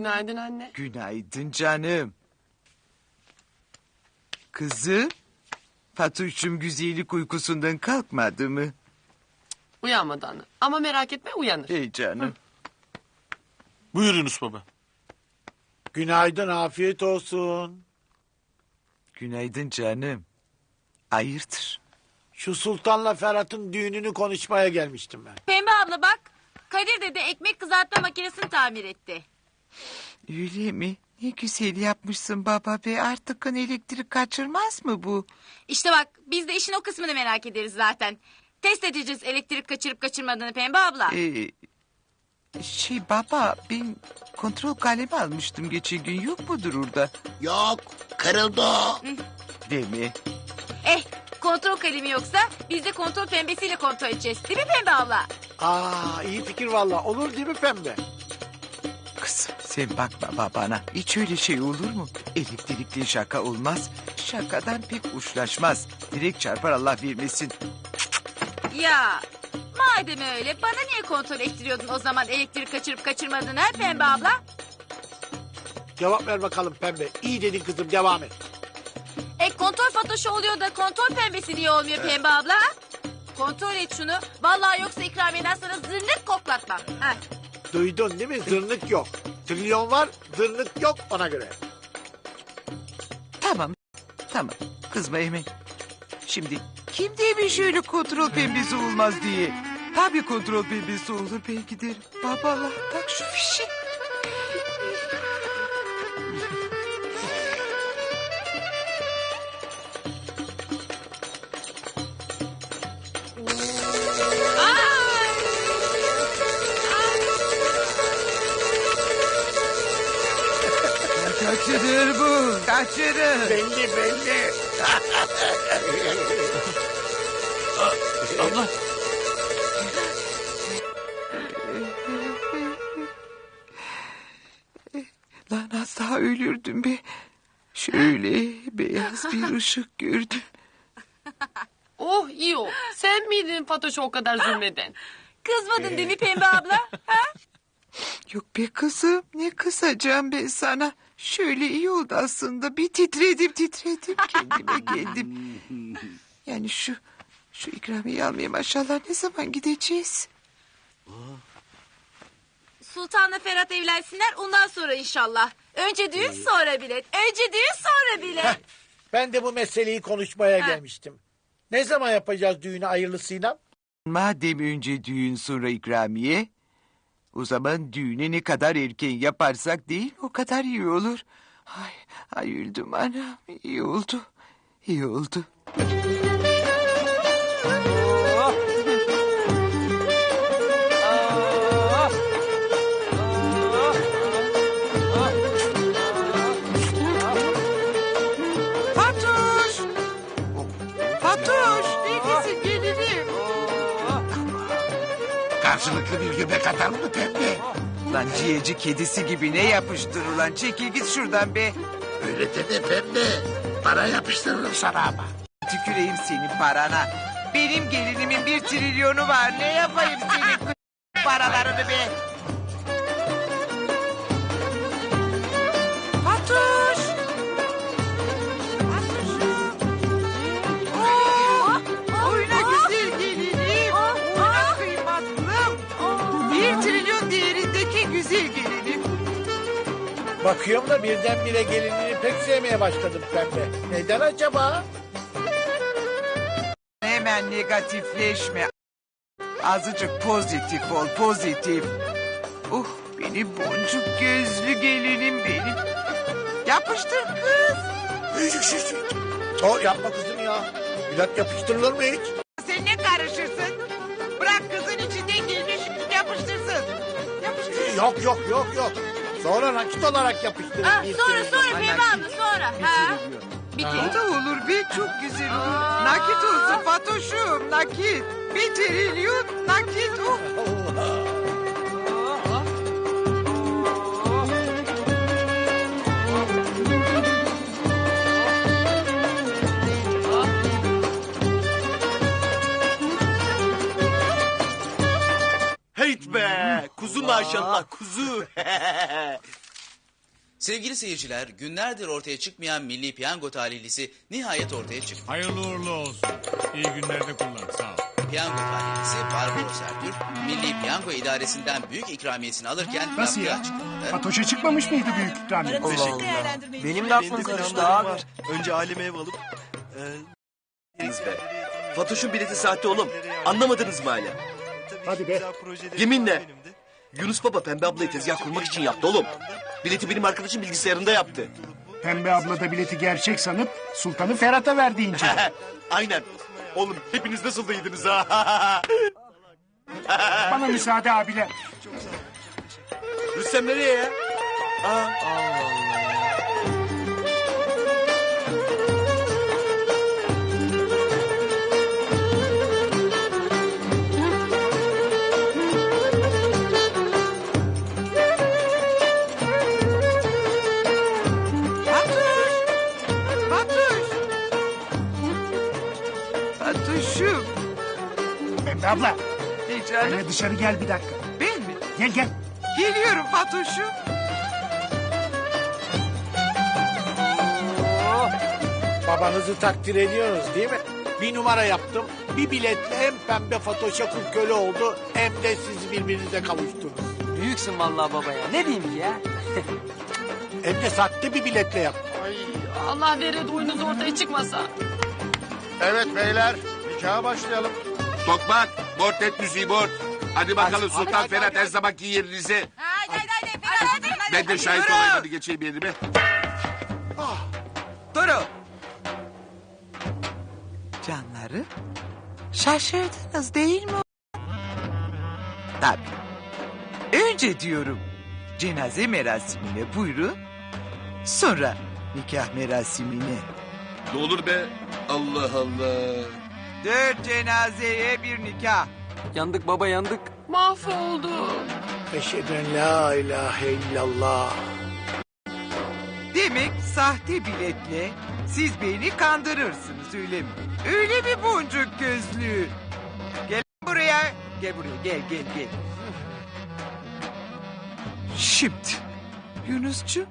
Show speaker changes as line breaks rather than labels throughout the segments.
Günaydın anne.
Günaydın canım. Kızım, Fatoş'um güzellik uykusundan kalkmadı mı?
Uyanmadı anne. Ama merak etme uyanır.
Ey canım.
Buyur Yunus baba.
Günaydın, afiyet olsun.
Günaydın canım. Hayırdır?
Şu Sultan'la Ferhat'ın düğününü konuşmaya gelmiştim ben.
Pembe abla bak. Kadir dede ekmek kızartma makinesini tamir etti.
Öyle mi? Ne güzel yapmışsın baba be. Artık elektrik kaçırmaz mı bu?
İşte bak biz de işin o kısmını merak ederiz zaten. Test edeceğiz elektrik kaçırıp kaçırmadığını Pembe abla.
Ee, şey baba ben kontrol kalemi almıştım geçen gün. Yok mudur orada?
Yok kırıldı o.
Değil mi?
Eh kontrol kalemi yoksa biz de kontrol pembesiyle kontrol edeceğiz. Değil mi Pembe abla?
Aa, iyi fikir valla. Olur değil mi pembe?
Sen bakma babana. Hiç öyle şey olur mu? Elektrikli şaka olmaz. Şakadan pek uçlaşmaz. Direkt çarpar Allah vermesin.
Ya madem öyle bana niye kontrol ettiriyordun o zaman elektrik kaçırıp kaçırmadığını ha Pembe abla?
Cevap ver bakalım pembe. İyi dedin kızım, devam et.
E kontrol fatoşu oluyor da kontrol pembesi niye olmuyor Pembe abla? ha? Kontrol et şunu. Vallahi yoksa ikramiyeden sana zırnık koklatmam. Ha.
Duydun değil mi? Zırnık yok. Trilyon var, zırnık yok ona göre.
Tamam. Tamam. Kızma hemen. Şimdi kim demiş öyle kontrol pembesi olmaz diye. Tabii kontrol pembesi olur ben giderim. Babala tak şu fişi. Kaçırır bu. Kaçırır.
Belli belli.
Abla.
Lan az daha ölürdüm be. Şöyle beyaz bir ışık gördüm.
Oh iyi o. Sen miydin Fatoş'a o kadar zulmeden?
Kızmadın değil mi Pembe abla? Ha?
Yok be kızım ne kısacağım ben sana. Şöyle iyi oldu aslında. Bir titredim titredim kendime geldim. Yani şu şu ikramiye almaya maşallah ne zaman gideceğiz?
Sultan'la Ferhat evlensinler ondan sonra inşallah. Önce düğün sonra bilet. Önce düğün sonra bilet.
Ben de bu meseleyi konuşmaya
Ha.
gelmiştim. Ne zaman yapacağız düğünü hayırlısıyla?
Madem önce düğün sonra ikramiye... ...o zaman düğünü ne kadar erken yaparsak değil o kadar iyi olur. Ay, ay öldüm anam iyi oldu. İyi oldu.
Karşılıklı bir göbek atar mı pembe?
Lan ciğerci kedisi gibi ne yapıştır ulan çekil git şuradan be.
Öyle deme pembe. Para yapıştırırım sana ama.
Tüküreyim senin parana. Benim gelinimin bir trilyonu var. Ne yapayım senin paralarını be?
Bakıyorum da birdenbire gelinini pek sevmeye başladım pembe. Neden acaba?
Hemen negatifleşme. Azıcık pozitif ol, pozitif. Uh, benim boncuk gözlü gelinim benim. Yapıştır kız.
O yapma kızım ya. Bilat yapıştırılır mı hiç?
Sen ne karışırsın? Bırak kızın içinden gelmiş yapıştırsın. Yapıştır.
Yok yok yok yok. Sonra nakit olarak yapıştırın.
Ha,
Bir
sonra sonra Pembe abla sonra. Ha.
O da olur be çok güzel olur. Nakit olsun Fatoş'um nakit. Bir trilyon nakit. Oh.
Heyt maşallah kuzu.
Sevgili seyirciler, günlerdir ortaya çıkmayan milli piyango talihlisi nihayet ortaya çıktı.
Hayırlı uğurlu olsun. İyi günlerde kullan. Sağ ol.
Piyango talihlisi Barbaros Ertürk, Milli Piyango İdaresi'nden büyük ikramiyesini alırken
Nasıl ya?
açıklamada...
Fatoş'a çıkmamış mıydı büyük ikramiye?
Allah Allah. Benim de aklım karıştı abi.
Önce aleme ev alıp... E,
be. Fatoş'un bileti sahte oğlum. Anlamadınız mı hala?
Hadi be.
Yeminle. Yunus Baba Pembe ablayı tezgah kurmak için yaptı oğlum. Bileti benim arkadaşım bilgisayarında yaptı.
Pembe abla da bileti gerçek sanıp Sultan'ı Ferhat'a verdi ince.
Aynen. Oğlum hepiniz nasıldaydınız ha?
Bana müsaade abiler.
Rüstem nereye ya? Aa,
Fatoş. Fatoş'um.
Pembe abla.
Ne canım?
Hele dışarı gel bir dakika.
Ben mi?
Gel gel.
Geliyorum Fatoş'um.
Babanızı takdir ediyoruz değil mi? Bir numara yaptım. Bir biletle hem pembe Fatoş'a kul köle oldu hem de siz birbirinize kavuştunuz.
Büyüksün vallahi baba ya. Ne diyeyim ki ya?
Hem de sahte bir biletle yaptım.
Ay Allah vere oyunuz ortaya çıkmasa.
Evet beyler nikaha başlayalım. Tokmak bort et müziği bort. Hadi bakalım Sultan
hadi,
Ferhat
hadi,
her
hadi.
zamanki yerinize.
Haydi haydi haydi.
Ben de şahit olayım hadi geçeyim yerime.
Duru. Canları. Şaşırdınız değil mi? Tabii. Önce diyorum cenaze merasimine buyurun. Sonra nikah merasimine.
Ne olur be Allah Allah.
Dört cenazeye bir nikah.
Yandık baba yandık.
Mahvoldum.
Eşheden la ilahe illallah.
Demek sahte biletle siz beni kandırırsınız öyle mi? Öyle mi boncuk gözlü? Gel buraya. Gel buraya gel gel gel. Şimdi Yunus'cu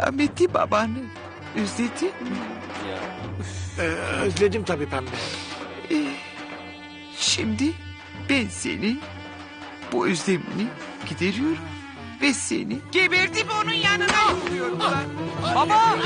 rahmetli babanı özledin mi?
Ee, özledim tabii pembe.
Ee, şimdi ben senin bu özlemini gideriyorum ve seni gebertip onun yanına yolluyorum. Baba!